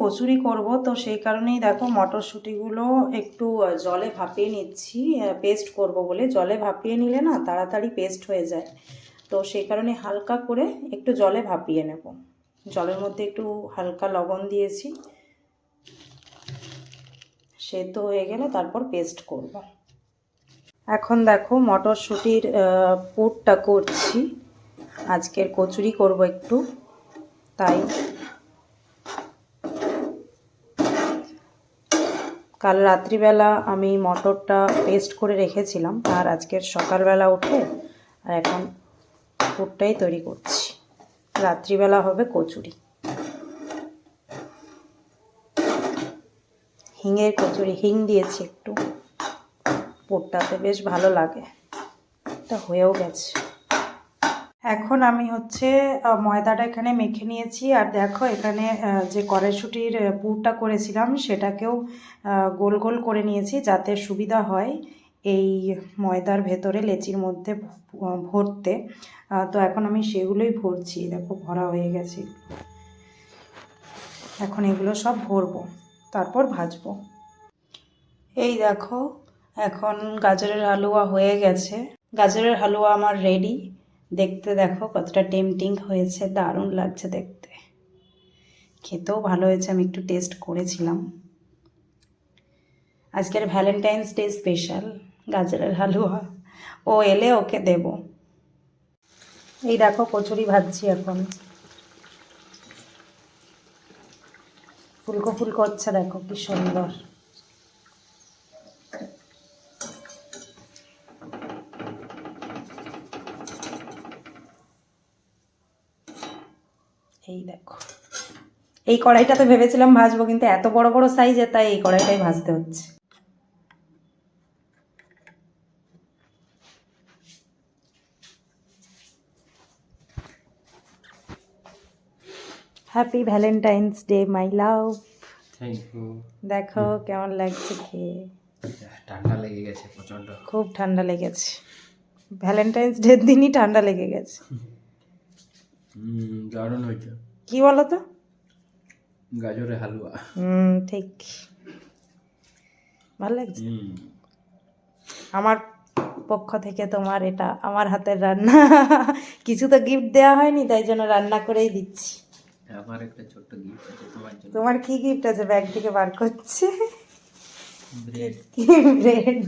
কচুরি করব। তো সেই কারণেই দেখো মটরশুঁটিগুলো একটু জলে ভাপিয়ে নিচ্ছি। পেস্ট করব বলে। জলে ভাপিয়ে নিলে না তাড়াতাড়ি পেস্ট হয়ে যায়। তো সেই কারণে হালকা করে একটু জলে ভাপিয়ে নেব। জলের মধ্যে একটু হালকা লবণ দিয়েছি। সেদ্ধ হয়ে গেলে তারপর পেস্ট করব। এখন দেখো মটরশুঁটির পুরটা করছি। আজকের কচুরি করব একটু। তাই কাল রাত্রিবেলা আমি মটরটা পেস্ট করে রেখেছিলাম আর আজকের সকালবেলা উঠে আর এখন পুরটাই তৈরি করছি। রাত্রিবেলা হবে কচুরি। হিঙের কচুরি, হিং দিয়েছি একটু। পুরটাতে বেশ ভালো লাগে। এটা হয়েও গেছে। এখন আমি হচ্ছে ময়দাটা এখানে মেখে নিয়েছি। আর দেখো, এখানে যে কড়াইশুটির পুরটা করেছিলাম, সেটাকেও গোল গোল করে নিয়েছি যাতে সুবিধা হয় এই ময়দার ভেতরে লেচির মধ্যে ভরতে। তো এখন আমি সেগুলোই ভরছি। দেখো, ভরা হয়ে গেছে। এখন এগুলো সব ভরবো, তারপর ভাজবো। এই দেখো, এখন গাজরের হালুয়া হয়ে গেছে। গাজরের হালুয়া আমার রেডি দেখতে দেখো কতটা টেমটিং হয়েছে, দারুণ লাগছে দেখতে। খেতেও ভালো হয়েছে, আমি একটু টেস্ট করেছিলাম। আজকের ভ্যালেন্টাইন্স ডে স্পেশাল গাজরের হালুয়া। ও এলে ওকে দেব। এই দেখো কচুরি ভাজছি এখন। ফুলকো ফুলকো হচ্ছে, দেখো কি সুন্দর এই দেখো। এই কড়াইটাতে ভেবেছিলাম ভাজবো কিন্তু এত বড় বড় সাইজের তাই এই কড়াইটাই ভাজতে হচ্ছে। Happy Valentine's day my love দেখো কেমন লাগছে খেয়ে। ঠান্ডা লেগে গেছে প্রচণ্ড। খুব ঠান্ডা লেগেছে। ভ্যালেন্টাইন্স ডের দিনই ঠান্ডা লেগে গেছে। হুম দারুণ হয়েছে। কি বলো তো গাজরের হালুয়া। হুম ঠিক। ভালো লাগছে? আমার পক্ষ থেকে তোমার এটা আমার হাতের রান্না। কিছু তো গিফট দেওয়া হয়নি তাই জন্য রান্না করেই দিচ্ছি। আমার একটা ছোট্ট গিফট আছে তোমার জন্য। তোমার কি গিফট আছে? ব্যাগ থেকে বার করছে। ব্রেড ব্রেড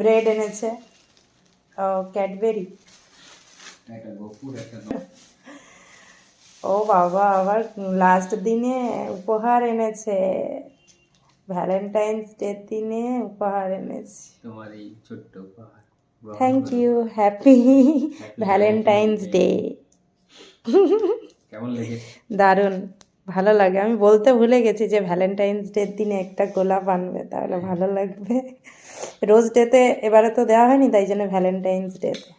ব্রেড এনেছে। ও ক্যাডবেরি একটা গপুর একটা ও বাবা আবার লাস্ট দিনে উপহার এনেছে। ভ্যালেন্টাইন্স ডের দিনে উপহার এনেছে। তোমার এই ছোট্ট উপহার। Thank you happy Valentine's day কেমন লেগেছে? দারুণ ভালো লাগে। আমি বলতে ভুলে গেছি যে ভ্যালেন্টাইন্স ডের দিনে একটা গোলাপ আনবে তাহলে ভালো লাগবে। রোজ ডেতে এবারে তো দেওয়া হয়নি তাই জন্য ভ্যালেন্টাইন্স ডেতে।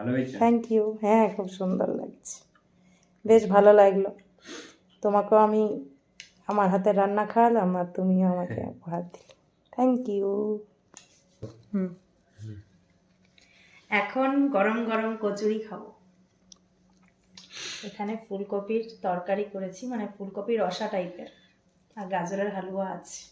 ভালো হয়েছে? থ্যাংক ইউ হ্যাঁ খুব সুন্দর লাগছে। বেশ ভালো লাগল। তোমাকেও আমি আমার হাতে রান্না খাওয়ালাম আর তুমিও আমাকে উপহার দিলে। Thank you hmm. এখন গরম গরম কচুরি খাব। এখানে ফুলকপির তরকারি করেছি মানে ফুলকপির রসা টাইপের আর গাজরের হালুয়া আছে।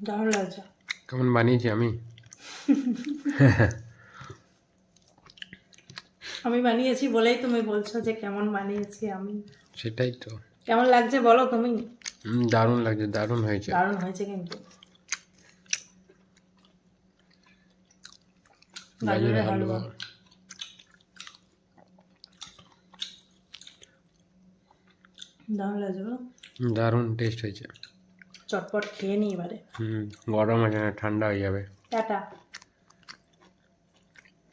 দারুণ লাগছে। কেমন বানিয়েছি আমি? আমি বানিয়েছি বলেই তুমি বলছো যে কেমন বানিয়েছি আমি। সেটাই তো। কেমন লাগছে বলো তুমি? দারুণ লাগছে দারুণ হয়েছে। দারুণ হয়েছে কিন্তু। গাজরের হালুয়া। দারুণ লাগছে দারুণ টেস্ট হয়েছে। চটপট খেয়ে নিই এবারে। হুম গরম আছে না ঠান্ডা হয়ে যাবে। টাটা।